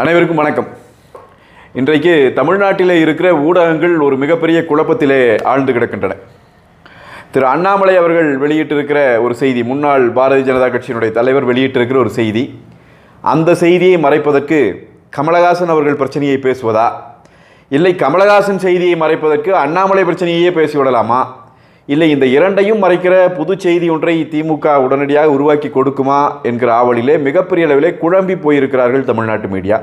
அனைவருக்கும் வணக்கம். இன்றைக்கு தமிழ்நாட்டிலே இருக்கிற ஊடகங்கள் ஒரு மிகப்பெரிய குழப்பத்திலே ஆழ்ந்து கிடக்கின்றன. திரு அண்ணாமலை அவர்கள் வெளியிட்டிருக்கிற ஒரு செய்தி முன்னாள் பாரதிய ஜனதா கட்சியினுடைய தலைவர் வெளியிட்டிருக்கிற ஒரு செய்தி. அந்த செய்தியை மறைப்பதற்கு கமலஹாசன் அவர்கள் பிரச்சனையை பேசுவதா? இல்லை கமலஹாசன் செய்தியை மறைப்பதற்கு அண்ணாமலை பிரச்சனையே பேசிவிடலாமா? இல்லை இந்த இரண்டையும் மறைக்கிற புது செய்தி ஒன்றை திமுக உடனடியாக உருவாக்கி கொடுக்குமா என்கிற ஆவலிலே மிகப்பெரிய அளவிலே குழம்பி போயிருக்கிறார்கள் தமிழ்நாட்டு மீடியா.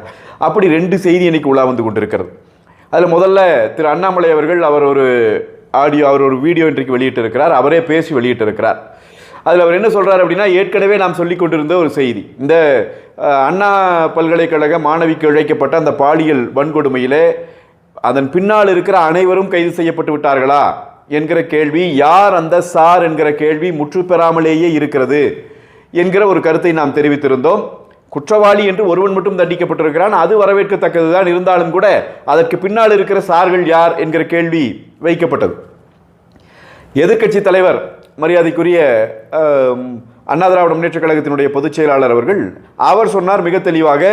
அப்படி ரெண்டு செய்தி இன்னைக்கு உலா வந்து கொண்டிருக்கிறது. அதில் முதல்ல திரு அண்ணாமலை அவர்கள் அவர் ஒரு ஆடியோ அவர் ஒரு வீடியோ இன்றைக்கு வெளியிட்டிருக்கிறார். அவரே பேசி வெளியிட்டிருக்கிறார். அதில் அவர் என்ன சொல்கிறார் அப்படின்னா ஏற்கனவே நாம் சொல்லி கொண்டிருந்த ஒரு செய்தி. இந்த அண்ணா பல்கலைக்கழக மாணவிக்கு இழைக்கப்பட்ட அந்த பாலியல் வன்கொடுமையிலே அதன் பின்னால் இருக்கிற அனைவரும் கைது செய்யப்பட்டு விட்டார்களா? என்கிற கேள்வி யார் அந்த சார் என்கிற கேள்வி முற்று பெறாமலேயே இருக்கிறது என்கிற ஒரு கருத்தை நாம் தெரிவித்திருந்தோம். குற்றவாளி என்று ஒருவன் மட்டும் தண்டிக்கப்பட்டிருக்கிறான் அது வரவேற்கத்தக்கதுதான். இருந்தாலும் கூட அதற்கு பின்னால் இருக்கிற சார்கள் யார் என்கிற கேள்வி வைக்கப்பட்டது. எதிர்க்கட்சி தலைவர் மரியாதைக்குரிய அண்ணா திராவிட முன்னேற்ற கழகத்தினுடைய பொதுச் செயலாளர் அவர்கள் அவர் சொன்னார் மிக தெளிவாக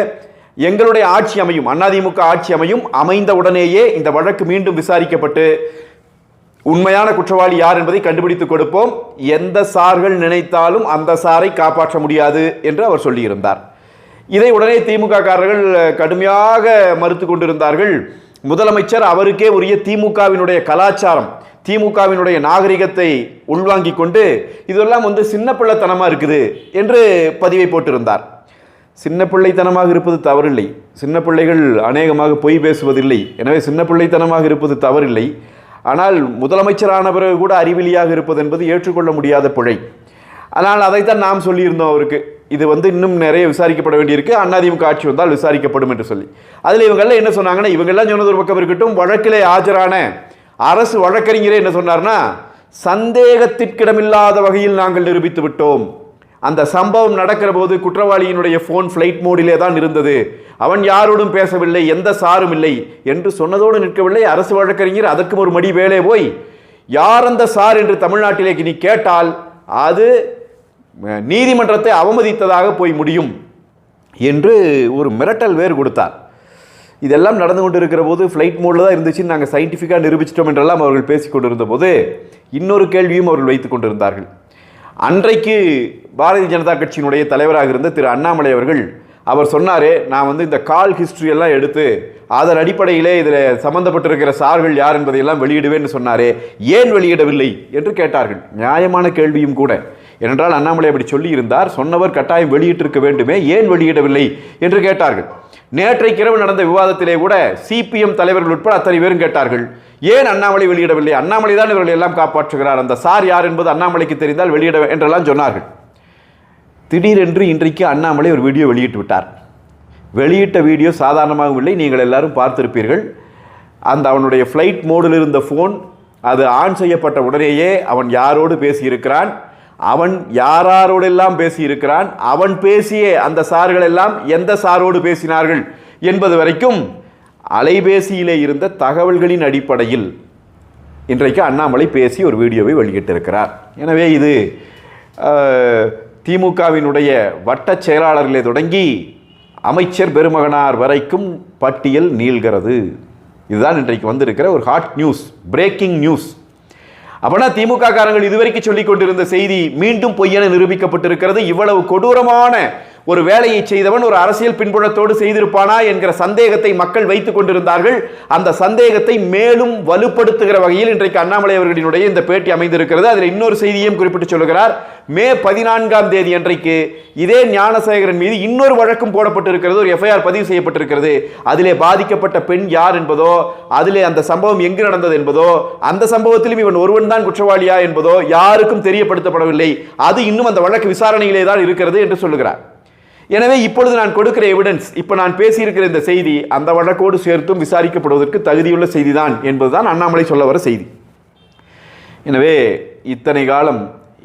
எங்களுடைய ஆட்சி அமையும் அதிமுக ஆட்சி அமையும் அமைந்த உடனேயே இந்த வழக்கு மீண்டும் விசாரிக்கப்பட்டு உண்மையான குற்றவாளி யார் என்பதை கண்டுபிடித்து கொடுப்போம். எந்த சார்கள் நினைத்தாலும் அந்த சாரை காப்பாற்ற முடியாது என்று அவர் சொல்லியிருந்தார். இதை உடனே திமுக காரர்கள் கடுமையாக மறுத்து கொண்டிருந்தார்கள். முதலமைச்சர் அவருக்கே உரிய திமுகவினுடைய கலாச்சாரம் திமுகவினுடைய நாகரிகத்தை உள்வாங்கிக் கொண்டு இதெல்லாம் வந்து சின்ன பிள்ளைத்தனமாக இருக்குது என்று பதிவை போட்டிருந்தார். சின்ன பிள்ளைத்தனமாக இருப்பது தவறில்லை. சின்ன பிள்ளைகள் அநேகமாக பொய் பேசுவதில்லை. எனவே சின்ன பிள்ளைத்தனமாக இருப்பது தவறில்லை. ஆனால் முதலமைச்சரான பிறகு கூட அறிவிலியாக இருப்பது என்பது ஏற்றுக்கொள்ள முடியாத பிழை. ஆனால் அதைத்தான் நாம் சொல்லியிருந்தோம் அவருக்கு. இது வந்து இன்னும் நிறைய விசாரிக்கப்பட வேண்டியிருக்கு. அண்ணாதிமுக ஆட்சி வந்தால் விசாரிக்கப்படும் என்று சொல்லி. அதில் இவங்கெல்லாம் என்ன சொன்னாங்கன்னா இவங்கெல்லாம் சொன்னது ஒரு பக்கம் இருக்கட்டும் வழக்கிலே ஆஜரான அரசு வழக்கறிஞரே என்ன சொன்னார்னா சந்தேகத்திற்கிடமில்லாத வகையில் நாங்கள் நிரூபித்து விட்டோம். அந்த சம்பவம் நடக்கிற போது குற்றவாளியினுடைய ஃபோன் ஃப்ளைட் மோடிலே தான் இருந்தது. அவன் யாரோடும் பேசவில்லை எந்த சாரும் இல்லை என்று சொன்னதோடு நிற்கவில்லை. அரசு வழக்கறிஞர் அதற்கும் ஒரு மடி வேலை போய் யார் அந்த சார் என்று தமிழ்நாட்டிலே நீ கேட்டால் அது நீதிமன்றத்தை அவமதித்ததாக போய் முடியும் என்று ஒரு மிரட்டல் வேறு கொடுத்தார். இதெல்லாம் நடந்து கொண்டிருக்கிற போது ஃப்ளைட் மோடில் தான் இருந்துச்சுன்னு நாங்கள் சயின்டிஃபிக்காக நிரூபிச்சிட்டோம் என்றெல்லாம் அவர்கள் பேசி கொண்டிருந்த போது இன்னொரு கேள்வியும் அவர்கள் வைத்து கொண்டிருந்தார்கள். அன்றைக்கு பாரதிய ஜனதா கட்சியினுடைய தலைவராக இருந்த திரு அண்ணாமலை அவர்கள் அவர் சொன்னாரே நான் வந்து இந்த கால் ஹிஸ்ட்ரி எல்லாம் எடுத்து அதன் அடிப்படையிலே இதில் சம்மந்தப்பட்டிருக்கிற சார்கள் யார் என்பதையெல்லாம் வெளியிடுவேன்னு சொன்னாரே ஏன் வெளியிடவில்லை என்று கேட்டார்கள். நியாயமான கேள்வியும் கூட. ஏனென்றால் அண்ணாமலை அப்படி சொல்லியிருந்தார் சொன்னவர் கட்டாயம் வெளியிட்டிருக்க வேண்டுமே ஏன் வெளியிடவில்லை என்று கேட்டார்கள். நேற்றைக்கிரவு நடந்த விவாதத்திலே கூட சிபிஎம் தலைவர்கள் உட்பட அத்தனை பேரும் கேட்டார்கள். ஏன் அண்ணாமலை வெளியிடவில்லை? அண்ணாமலை தான் இவர்கள் எல்லாம் காப்பாற்றுகிறார். அந்த சார் யார் என்பது அண்ணாமலைக்கு தெரிந்தால் வெளியிட என்றெல்லாம் சொன்னார்கள். திடீரென்று இன்றைக்கு அண்ணாமலை ஒரு வீடியோ வெளியிட்டு விட்டார். வெளியிட்ட வீடியோ சாதாரணமாகவும் இல்லை. நீங்கள் எல்லாரும் பார்த்திருப்பீர்கள். அந்த அவனுடைய ஃப்ளைட் மோடில் இருந்த ஃபோன் அது ஆன் செய்யப்பட்ட உடனேயே அவன் யாரோடு பேசியிருக்கிறான்? அவன் யாராரோடெல்லாம் பேசியிருக்கிறான்? அவன் பேசிய அந்த சார்களெல்லாம் எந்த சாரோடு பேசினார்கள் என்பது வரைக்கும் அலைபேசியிலே இருந்த தகவல்களின் அடிப்படையில் இன்றைக்கு அண்ணாமலை பேசி ஒரு வீடியோவை வெளியிட்டிருக்கிறார். எனவே இது திமுகவினுடைய வட்டச் செயலாளர்களை தொடங்கி அமைச்சர் பெருமகனார் வரைக்கும் பட்டியல் நீள்கிறது. இதுதான் இன்றைக்கு வந்திருக்கிற ஒரு ஹாட் நியூஸ் பிரேக்கிங் நியூஸ் அப்படின்னா திமுக காரங்கள் இதுவரைக்கும் சொல்லிக் கொண்டிருந்த செய்தி மீண்டும் பொய்யென நிரூபிக்கப்பட்டிருக்கிறது. இவ்வளவு கொடூரமான ஒரு வேலையை செய்தவன் ஒரு அரசியல் பின்புலத்தோடு செய்திருப்பானா என்கிற சந்தேகத்தை மக்கள் வைத்துக் கொண்டிருந்தார்கள். அந்த சந்தேகத்தை மேலும் வலுப்படுத்துகிற வகையில் இன்றைக்கு அண்ணாமலை அவர்களினுடைய இந்த பேட்டி அமைந்திருக்கிறது. அதில் இன்னொரு செய்தியையும் குறிப்பிட்டு சொல்லுகிறார். மே பதினான்காம் தேதி அன்றைக்கு இதே ஞானசேகரன் மீது இன்னொரு வழக்கும் போடப்பட்டிருக்கிறது. ஒரு எஃப்ஐஆர் பதிவு செய்யப்பட்டிருக்கிறது. அதிலே பாதிக்கப்பட்ட பெண் யார் என்பதோ அதிலே அந்த சம்பவம் எங்கு நடந்தது என்பதோ அந்த சம்பவத்திலும் இவன் ஒருவன் தான் குற்றவாளியா என்பதோ யாருக்கும் தெரியப்படுத்தப்படவில்லை. அது இன்னும் அந்த வழக்கு விசாரணையிலே தான் இருக்கிறது என்று சொல்லுகிறார். எனவே இப்பொழுது நான் கொடுக்கிற எவிடன்ஸ் இப்போ நான் பேசியிருக்கிற இந்த செய்தி அந்த வழக்கோடு சேர்த்தும் விசாரிக்கப்படுவதற்கு தகுதியுள்ள செய்திதான் என்பதுதான் அண்ணாமலை சொல்ல வர செய்தி. எனவே இத்தனை காலம்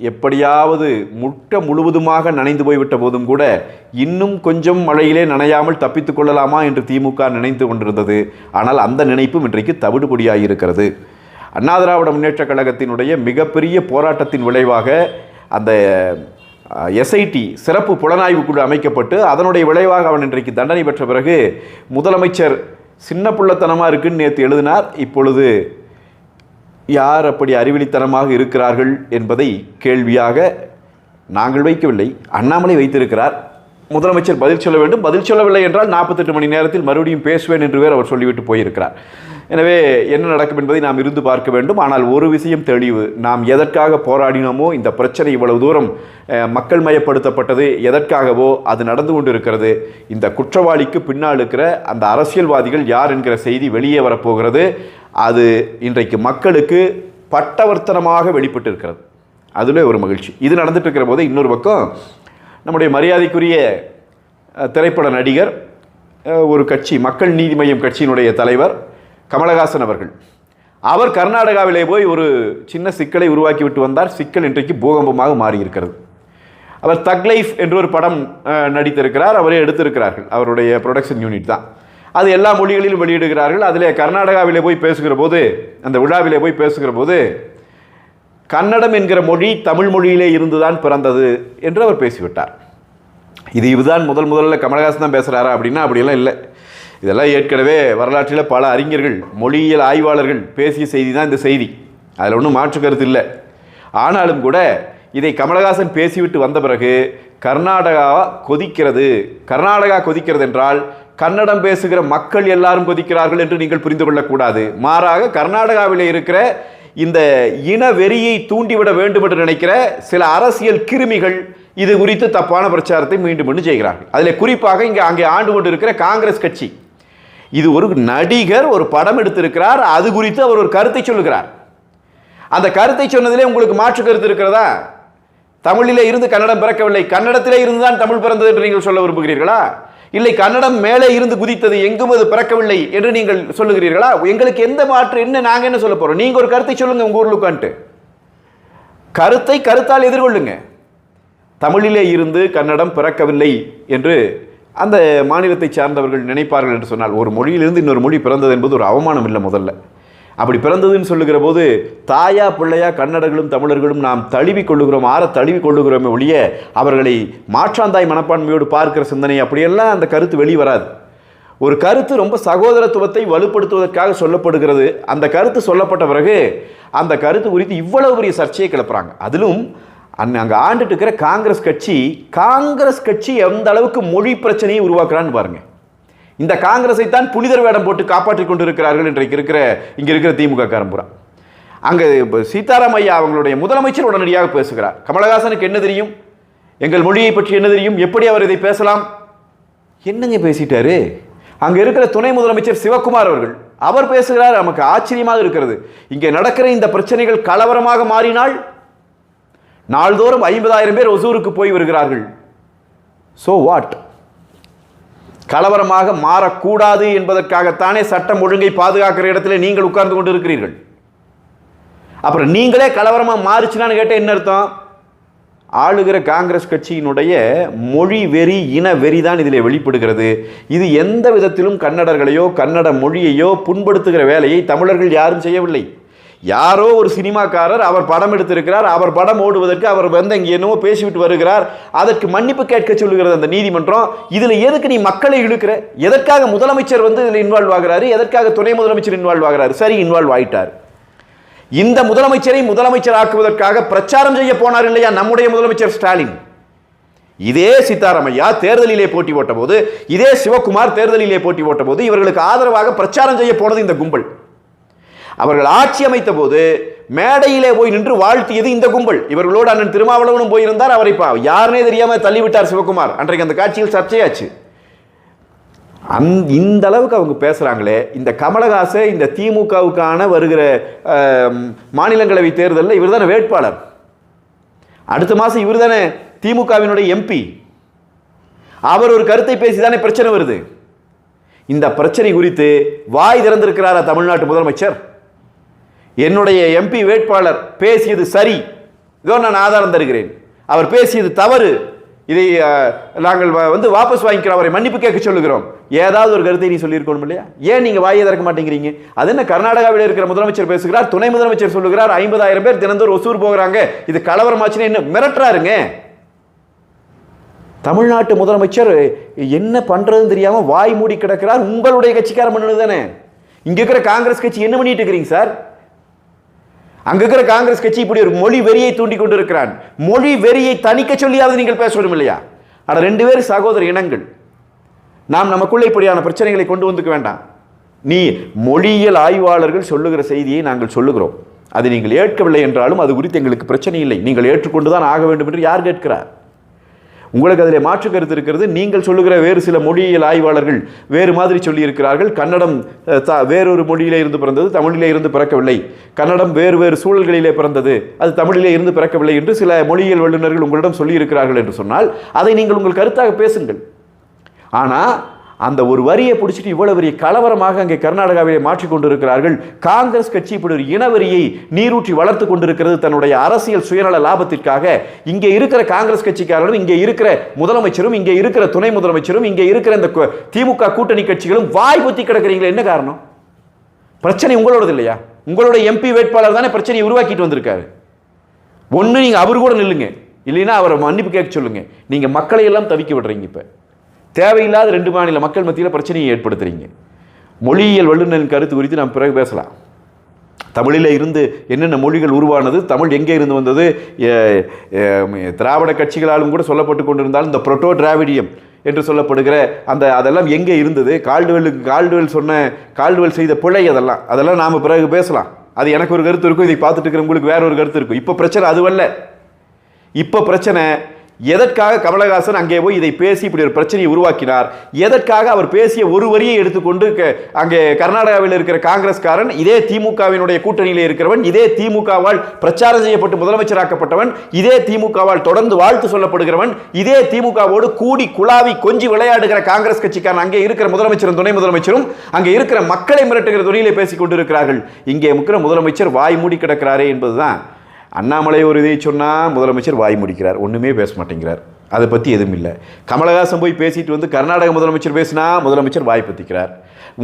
எப்படியாவது முட்டை முழுவதுமாக நனைந்து போய்விட்ட போதும் கூட இன்னும் கொஞ்சம் மழையிலே நனையாமல் தப்பித்துக் கொள்ளலாமா என்று திமுக நினைத்து கொண்டிருந்தது. ஆனால் அந்த நினைப்பும் இன்றைக்கு தவிடுபடியாகியிருக்கிறது அண்ணா திராவிட முன்னேற்றக் கழகத்தினுடைய மிகப்பெரிய போராட்டத்தின் விளைவாக அந்த எஸ்ஐடி சிறப்பு புலனாய்வு குழு அமைக்கப்பட்டு அதனுடைய விளைவாக அவன் இன்றைக்கு தண்டனை பெற்ற பிறகு முதலமைச்சர் சின்ன புள்ளத்தனமாக இருக்குன்னு நேற்று எழுதினார். இப்பொழுது யார் அப்படி அறிவிலித்தனமாக இருக்கிறார்கள் என்பதை கேள்வியாக நாங்கள் வைக்கவில்லை. அண்ணாமலை வைத்திருக்கிறார். முதலமைச்சர் பதில் சொல்ல வேண்டும். பதில் சொல்லவில்லை என்றால் நாற்பத்தெட்டு மணி நேரத்தில் மறுபடியும் பேசுவேன் என்று வேறு அவர் சொல்லிவிட்டு போயிருக்கிறார். எனவே என்ன நடக்கும் என்பதை நாம் இருந்து பார்க்க வேண்டும். ஆனால் ஒரு விஷயம் தெளிவு. நாம் எதற்காக போராடினோமோ இந்த பிரச்சனை இவ்வளவு தூரம் மக்கள் மயப்படுத்தப்பட்டது எதற்காகவோ அது நடந்து கொண்டு இருக்கிறது இந்த குற்றவாளிக்கு பின்னால் இருக்கிற அந்த அரசியல்வாதிகள் யார் என்கிற செய்தி வெளியே வரப்போகிறது. அது இன்றைக்கு மக்களுக்கு பட்டவர்த்தனமாக வெளிப்பட்டு இருக்கிறது அதில் ஒரு மகிழ்ச்சி. இது நடந்துட்டு இருக்கிற போது இன்னொரு பக்கம் நம்முடைய மரியாதைக்குரிய திரைப்பட நடிகர் ஒரு கட்சி மக்கள் நீதி மய்யம் கட்சியினுடைய தலைவர் கமலஹாசன் அவர்கள். அவர் கர்நாடகாவிலே போய் ஒரு சின்ன சிக்கலை உருவாக்கி விட்டு வந்தார். சிக்கல் இன்றைக்கு பூகம்பமாக மாறியிருக்கிறது. அவர் தக் லைஃப் என்று ஒரு படம் நடித்திருக்கிறார். அவரே எடுத்திருக்கிறார்கள். அவருடைய ப்ரொடக்ஷன் யூனிட் தான். அது எல்லா மொழிகளிலும் வெளியிடுகிறார்கள். அதிலே கர்நாடகாவிலே போய் பேசுகிற போது அந்த விழாவிலே போய் பேசுகிற போது கன்னடம் என்கிற மொழி தமிழ் மொழியிலே இருந்துதான் பிறந்தது என்று அவர் பேசிவிட்டார். இது இதுதான் முதல் முதல்ல கமலஹாசன் தான் பேசுகிறாரா அப்படின்னா அப்படியெல்லாம் இல்லை. இதெல்லாம் ஏற்கனவே வரலாற்றில் பல அறிஞர்கள் மொழியியல் ஆய்வாளர்கள் பேசிய செய்தி தான் இந்த செய்தி. அதில் ஒன்றும் மாற்று கருத்து இல்லை. ஆனாலும் கூட இதை கமலஹாசன் பேசிவிட்டு வந்த பிறகு கர்நாடகா கொதிக்கிறது. கர்நாடகா கொதிக்கிறது என்றால் கன்னடம் பேசுகிற மக்கள் எல்லாரும் கொதிக்கிறார்கள் என்று நீங்கள் புரிந்து கொள்ளக்கூடாது மாறாக கர்நாடகாவில் இருக்கிற இந்த இன வெறியை தூண்டிவிட வேண்டும் என்று நினைக்கிற சில அரசியல் கிருமிகள் இது குறித்து தப்பான பிரச்சாரத்தை மீண்டும் மீண்டும் செய்கிறார்கள். அதில் குறிப்பாக இங்கே அங்கே ஆண்டு கொண்டிருக்கிற காங்கிரஸ் கட்சி. இது ஒரு நடிகர் ஒரு படம் எடுத்திருக்கிறார் அது குறித்து அவர் ஒரு கருத்தை சொல்லுகிறார். அந்த கருத்தை சொன்னதிலே உங்களுக்கு மாற்று கருத்து இருக்கிறதா? தமிழிலே இருந்து கன்னடம் பிறக்கவில்லை. கன்னடத்திலே இருந்து தான் தமிழ் பிறந்தது என்று நீங்கள் சொல்ல விரும்புகிறீர்களா? இல்லை கன்னடம் மேலே இருந்து குதித்தது எங்கும் அது பிறக்கவில்லை என்று நீங்கள் சொல்லுகிறீர்களா? எங்களுக்கு எந்த மாற்று என்ன நாங்கள் என்ன சொல்ல போறோம்? நீங்க ஒரு கருத்தை சொல்லுங்க உங்க ஊர்ல உட்காந்துட்டு கருத்தை கருத்தால் எதிர்கொள்ளுங்க. தமிழிலே இருந்து கன்னடம் பிறக்கவில்லை என்று அந்த மாநிலத்தை சார்ந்தவர்கள் நினைப்பார்கள் என்று சொன்னால் ஒரு மொழியிலிருந்து இன்னொரு மொழி பிறந்தது என்பது ஒரு அவமானம் இல்லை முதல்ல. அப்படி பிறந்ததுன்னு சொல்லுகிற போது தாயா பிள்ளையா கன்னடர்களும் தமிழர்களும் நாம் தழுவி கொள்ளுகிறோம் ஆற தழுவி கொள்ளுகிறோமே ஒழிய அவர்களை மாற்றாந்தாய் மனப்பான்மையோடு பார்க்கிற சிந்தனை அப்படியெல்லாம் அந்த கருத்து வெளிவராது ஒரு கருத்து ரொம்ப சகோதரத்துவத்தை வலுப்படுத்துவதற்காக சொல்லப்படுகிறது. அந்த கருத்து சொல்லப்பட்ட பிறகு அந்த கருத்து குறித்து இவ்வளவு பெரிய சர்ச்சையை கிளப்புறாங்க. அதிலும் அந் அங்கே ஆண்டுட்டு இருக்கிற காங்கிரஸ் கட்சி காங்கிரஸ் கட்சி எந்த அளவுக்கு மொழி பிரச்சனையை உருவாக்குறான்னு பாருங்க. இந்த காங்கிரஸை தான் புனிதர் வேடம் போட்டு காப்பாற்றிக் கொண்டிருக்கிறார்கள் இன்றைக்கு இருக்கிற இங்கே இருக்கிற திமுக காரம்புரா அங்கே இப்போ சீதாராம் ஐயா அவங்களுடைய முதலமைச்சர் உடனடியாக பேசுகிறார். கமலஹாசனுக்கு என்ன தெரியும்? எங்கள் மொழியை பற்றி என்ன தெரியும்? எப்படி அவர் இதை பேசலாம்? என்னங்க பேசிட்டாரு? அங்கே இருக்கிற துணை முதலமைச்சர் சிவகுமார் அவர்கள் அவர் பேசுகிறார் நமக்கு ஆச்சரியமாக இருக்கிறது. இங்கே நடக்கிற இந்த பிரச்சனைகள் கலவரமாக மாறினால் நாள்தோறும் ஐம்பதாயிரம் பேர் ஒசூருக்கு போய் வருகிறார்கள். ஸோ வாட் கலவரமாக மாறக்கூடாது என்பதற்காகத்தானே சட்டம் ஒழுங்கை பாதுகாக்கிற இடத்துல நீங்கள் உட்கார்ந்து கொண்டு இருக்கிறீர்கள் அப்புறம் நீங்களே கலவரமாக மாறுச்சுனான்னு கேட்டால் என்ன அர்த்தம்? ஆளுகிற காங்கிரஸ் கட்சியினுடைய மொழி வெறி இன வெறி தான் இதில் வெளிப்படுகிறது. இது எந்த விதத்திலும் கன்னடர்களையோ கன்னட மொழியையோ புண்படுத்துகிற வேலையை தமிழர்கள் யாரும் செய்யவில்லை. யாரோ ஒரு சினிமாக்காரர் அவர் படம் எடுத்திருக்கிறார் அவர் படம் ஓடுவதற்கு அவர் வந்து இங்கே என்னவோ பேசிவிட்டு வருகிறார். அதற்கு மன்னிப்பு கேட்க சொல்லுகிறது அந்த நீதிமன்றம். இதில் எதுக்கு நீ மக்களை இழுக்கிற? எதற்காக முதலமைச்சர் வந்து இதில் இன்வால்வ் ஆகிறாரு? எதற்காக துணை முதலமைச்சர் இன்வால்வ் ஆகிறாரு? சரி இன்வால்வ் ஆயிட்டார். இந்த முதலமைச்சரை முதலமைச்சர் ஆக்குவதற்காக பிரச்சாரம் செய்ய போனார் இல்லையா நம்முடைய முதலமைச்சர் ஸ்டாலின்? இதே சீதாராமையா தேர்தலிலே போட்டி போட்டபோது இதே சிவகுமார் தேர்தலிலே போட்டி போட்டபோது இவர்களுக்கு ஆதரவாக பிரச்சாரம் செய்ய போனது இந்த கும்பல். அவர்கள் ஆட்சி அமைத்த போது மேடையிலே போய் நின்று வாழ்த்தியது இந்த கும்பல். இவர்களோடு அண்ணன் திருமாவளவனும் போயிருந்தார். அவரை யாருனே தெரியாம தள்ளிவிட்டார் சிவகுமார். அன்றைக்கு அந்த காட்சியில் சர்ச்சையாச்சு. அந் இந்த அளவுக்கு அவங்க பேசுகிறாங்களே இந்த கமலஹாசை இந்த திமுகவுக்கான வருகிற மாநிலங்களவை தேர்தலில் இவர் தானே வேட்பாளர். அடுத்த மாதம் இவர் தானே திமுகவினுடைய எம்பி. அவர் ஒரு கருத்தை பேசி தானே பிரச்சனை வருது. இந்த பிரச்சனை குறித்து வாய் திறந்திருக்கிறாரா தமிழ்நாட்டு முதலமைச்சர்? என்னுடைய எம்பி வேட்பாளர் பேசியது சரி. இதோ நான் ஆதாரம் தருகிறேன். அவர் பேசியது தவறு. இதை நாங்கள் வந்து வாபஸ் வாங்கிக்கிறோம். அவரை மன்னிப்பு கேட்க சொல்லுகிறோம். ஏதாவது ஒரு கருத்தை நீ சொல்லியிருக்கணும் இல்லையா? ஏன் நீங்கள் வாயை திறக்க மாட்டேங்கிறீங்க? அது என்ன கர்நாடகாவில் இருக்கிற முதலமைச்சர் பேசுகிறார் துணை முதலமைச்சர் சொல்லுகிறார் ஐம்பதாயிரம் பேர் தினந்தோறும் ஒசூர் போகிறாங்க. இது கலவரமாச்சுன்னு என்ன மிரட்டுறாருங்க? தமிழ்நாட்டு முதலமைச்சர் என்ன பண்ணுறதுன்னு தெரியாமல் வாய் மூடி கிடக்கிறார். உங்களுடைய கட்சிக்காரன் பண்ணது தானே. இங்கே இருக்கிற காங்கிரஸ் கட்சி என்ன பண்ணிட்டு இருக்கிறீங்க சார்? அங்க இருக்கிற காங்கிரஸ் கட்சி இப்படி ஒரு மொழி வெறியை தூண்டி கொண்டு இருக்கிறான் மொழி வெறியை தணிக்க சொல்லியாவது நீங்கள் பேச வேண்டும் இல்லையா? ஆனால் ரெண்டு பேரும் சகோதர இனங்கள். நாம் நமக்குள்ள இப்படியான பிரச்சனைகளை கொண்டு வந்துக்க வேண்டாம். நீ மொழியியல் ஆய்வாளர்கள் சொல்லுகிற செய்தியை நாங்கள் சொல்லுகிறோம். அதை நீங்கள் ஏற்கவில்லை என்றாலும் அது குறித்து எங்களுக்கு பிரச்சனை இல்லை. நீங்கள் ஏற்றுக்கொண்டுதான் ஆக வேண்டும் என்று யார் கேட்கிறார்? உங்களுக்கு அதில் மாற்று கருத்து இருக்கிறது. நீங்கள் சொல்லுகிற வேறு சில மொழியியல் ஆய்வாளர்கள் வேறு மாதிரி சொல்லியிருக்கிறார்கள். கன்னடம் த வேறொரு மொழியிலே இருந்து பிறந்தது தமிழிலே இருந்து பிறக்கவில்லை. கன்னடம் வேறு வேறு சூழல்களிலே பிறந்தது அது தமிழிலே இருந்து பிறக்கவில்லை என்று சில மொழியியல் வல்லுநர்கள் உங்களிடம் சொல்லியிருக்கிறார்கள் என்று சொன்னால் அதை நீங்கள் உங்கள் கருத்தாக பேசுங்கள். ஆனால் அந்த ஒரு வரியை பிடிச்சிட்டு இவ்வளவு பெரிய கலவரமாக அங்கே கர்நாடகாவிலே மாற்றிக் கொண்டிருக்கிறார்கள். காங்கிரஸ் கட்சி இப்படி ஒரு இனவரியை நீரூற்றி வளர்த்து கொண்டிருக்கிறது தன்னுடைய அரசியல் சுயநல லாபத்திற்காக. இங்கே இருக்கிற காங்கிரஸ் கட்சிக்காரரும் இங்கே இருக்கிற முதலமைச்சரும் இங்கே இருக்கிற துணை முதலமைச்சரும் இங்கே இருக்கிற இந்த திமுக கூட்டணி கட்சிகளும் வாய் குத்தி கிடக்கிறீங்களே என்ன காரணம்? பிரச்சனை உங்களோடது இல்லையா? உங்களுடைய எம்பி வேட்பாளர் தானே பிரச்சனையை உருவாக்கிட்டு வந்திருக்காரு. ஒன்று நீங்கள் அவர் கூட நில்லுங்க. இல்லைன்னா அவரை மன்னிப்பு கேட்க சொல்லுங்க. நீங்கள் மக்களை எல்லாம் தவிக்க விடுறீங்க இப்போ. தேவையில்லாத ரெண்டு மாநில மக்கள் மத்தியில் பிரச்சனையை ஏற்படுத்துகிறீங்க மொழியியல் வல்லுநரின் கருத்து குறித்து நாம் பிறகு பேசலாம். தமிழில் இருந்து என்னென்ன மொழிகள் உருவானது தமிழ் எங்கே இருந்து வந்தது திராவிட கட்சிகளாலும் கூட சொல்லப்பட்டு கொண்டிருந்தாலும் இந்த புரோட்டோ டிராவிடியம் என்று சொல்லப்படுகிற அந்த அதெல்லாம் எங்கே இருந்தது கால்டுவெலுக்கு கால்டுவெல் சொன்ன கால்டுவெல் செய்த பிழை அதெல்லாம் அதெல்லாம் நாம் பிறகு பேசலாம். அது எனக்கு ஒரு கருத்து இருக்கும் இதை பார்த்துட்டு இருக்கிறவங்களுக்கு வேற ஒரு கருத்து இருக்கும். இப்போ பிரச்சனை அதுவல்ல. இப்போ பிரச்சனை எதற்காக கமலஹாசன் அங்கே போய் இதை பேசி இப்படி ஒரு பிரச்சனையை உருவாக்கினார்? எதற்காக அவர் பேசிய ஒரு வரியை எடுத்துக்கொண்டு க- அங்கே கர்நாடகாவில் இருக்கிற காங்கிரஸ்காரன் இதே திமுகவினுடைய கூட்டணியில் இருக்கிறவன் இதே திமுகவால் பிரச்சாரம் செய்யப்பட்டு முதலமைச்சராக்கப்பட்டவன் இதே திமுகவால் தொடர்ந்து வாழ்த்து சொல்லப்படுகிறவன் இதே திமுகவோடு கூடி குழாவி கொஞ்சி விளையாடுகிற காங்கிரஸ் கட்சிக்காரன் அங்கே இருக்கிற முதலமைச்சரும் துணை முதலமைச்சரும் அங்கே இருக்கிற மக்களை மிரட்டுகிற துணியிலே பேசிக் கொண்டிருக்கிறார்கள் இங்கே இருக்கிற முதலமைச்சர் வாய் மூடி கிடக்கிறாரே என்பதுதான். அண்ணாமலை ஒரு இதை சொன்னால் முதலமைச்சர் வாய் முடிக்கிறார் ஒன்றுமே பேச மாட்டேங்கிறார். அதை பற்றி எதுவும் இல்லை. கமலஹாசன் போய் பேசிட்டு வந்து கர்நாடக முதலமைச்சர் பேசினா முதலமைச்சர் வாய் பற்றிக்கிறார்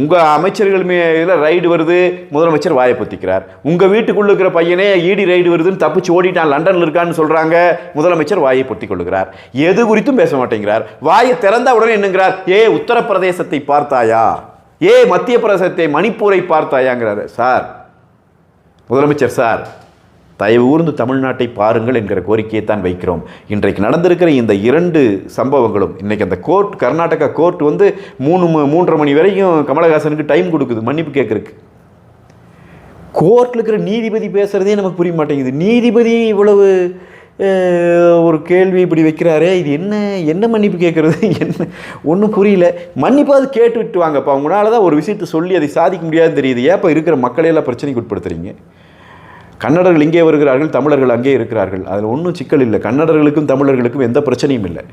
உங்கள் அமைச்சர்கள் மேல ரைடு வருது முதலமைச்சர் வாயை பற்றிக்கிறார் உங்கள் வீட்டுக்குள்ளே இருக்கிற பையனே ஈடி ரைடு வருதுன்னு தப்பிச்சு ஓடிட்டான் லண்டனில் இருக்கான்னு சொல்கிறாங்க முதலமைச்சர் வாயை பொத்தி கொள்ளுகிறார். எது குறித்தும் பேச மாட்டேங்கிறார். வாயை திறந்தா உடனே என்னங்கிறார்? ஏ உத்தரப்பிரதேசத்தை பார்த்தாயா? ஏ மத்திய பிரதேசத்தை மணிப்பூரை பார்த்தாயாங்கிறாரு. சார் முதலமைச்சர் சார் தயவு ஊர்ந்து தமிழ்நாட்டை பாருங்கள் என்கிற கோரிக்கையை தான் வைக்கிறோம். இன்றைக்கு நடந்திருக்கிற இந்த இரண்டு சம்பவங்களும் இன்றைக்கி அந்த கோர்ட் கர்நாடகா கோர்ட் வந்து மூணு ம- மூன்றரை மணி வரைக்கும் கமலஹாசனுக்கு டைம் கொடுக்குது மன்னிப்பு கேட்குறக்கு கோர்ட்டில் இருக்கிற நீதிபதி பேசுகிறதே நமக்கு புரிய மாட்டேங்குது. நீதிபதி இவ்வளவு ஒரு கேள்வி இப்படி வைக்கிறாரே இது என்ன என்ன மன்னிப்பு கேட்குறது? என்ன ஒன்றும் புரியல. மன்னிப்பாவது கேட்டு விட்டு வாங்கப்பா. உங்களால தான் ஒரு விஷயத்தை சொல்லி அதை சாதிக்க முடியாதுன்னு தெரியுது. ஏன் இப்போ இருக்கிற மக்களையெல்லாம் பிரச்சனைக்கு உட்படுத்துறீங்க? கன்னடர்கள் இங்கே வருகிறார்கள் தமிழர்கள் அங்கே இருக்கிறார்கள். அதில் ஒன்றும் சிக்கல் இல்லை. கன்னடர்களுக்கும் தமிழர்களுக்கும் எந்த பிரச்சனையும் இல்லை.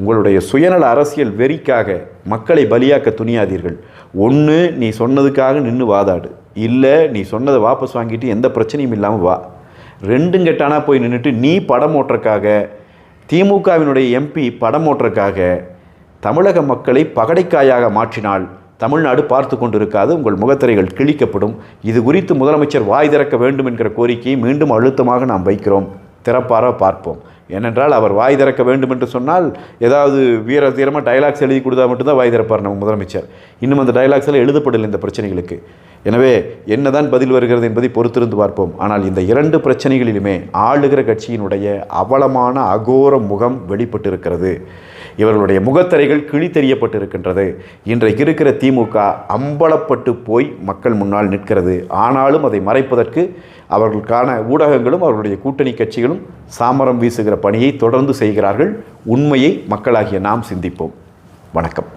உங்களுடைய சுயநல அரசியல் வெறிக்காக மக்களை பலியாக்க துணியாதீர்கள். ஒன்று நீ சொன்னதுக்காக நின்று வாதாடு. இல்லை நீ சொன்னதை வாபஸ் வாங்கிட்டு எந்த பிரச்சனையும் இல்லாமல் வா. ரெண்டும் கெட்டானா போய் நின்றுட்டு நீ படம் ஓட்டுறக்காக திமுகவினுடைய எம்பி படம் ஓட்டுறக்காக தமிழக மக்களை பகடைக்காயாக மாற்றினால் தமிழ்நாடு பார்த்து கொண்டிருக்காது உங்கள் முகத்திரைகள் கிழிக்கப்படும். இது குறித்து முதலமைச்சர் வாய் திறக்க வேண்டும் என்கிற கோரிக்கையை மீண்டும் அழுத்தமாக நாம் வைக்கிறோம். திறப்பார பார்ப்போம். ஏனென்றால் அவர் வாய் திறக்க வேண்டும் என்று சொன்னால் ஏதாவது வீர தீரமாக டைலாக்ஸ் எழுதி கொடுத்தா மட்டும்தான் வாய் திறப்பார் நம்ம முதலமைச்சர். இன்னும் அந்த டைலாக்ஸ் எல்லாம் எழுதப்படலை இந்த பிரச்சனைகளுக்கு. எனவே என்னதான் பதில் வருகிறது என்பதை பொறுத்திருந்து பார்ப்போம். ஆனால் இந்த இரண்டு பிரச்சனைகளிலுமே ஆளுகிற கட்சியினுடைய அவலமான அகோர முகம் வெளிப்பட்டிருக்கிறது. இவர்களுடைய முகத்திரைகள் கிழித்தெறியப்பட்டிருக்கின்றது இன்றைக்கு இருக்கிற திமுக அம்பலப்பட்டு போய் மக்கள் முன்னால் நிற்கிறது. ஆனாலும் அதை மறைப்பதற்கு அவர்களுக்கான ஊடகங்களும் அவர்களுடைய கூட்டணி கட்சிகளும் சாமரம் வீசுகிற பணியை தொடர்ந்து செய்கிறார்கள். உண்மையை மக்களாகிய நாம் சிந்திப்போம். வணக்கம்.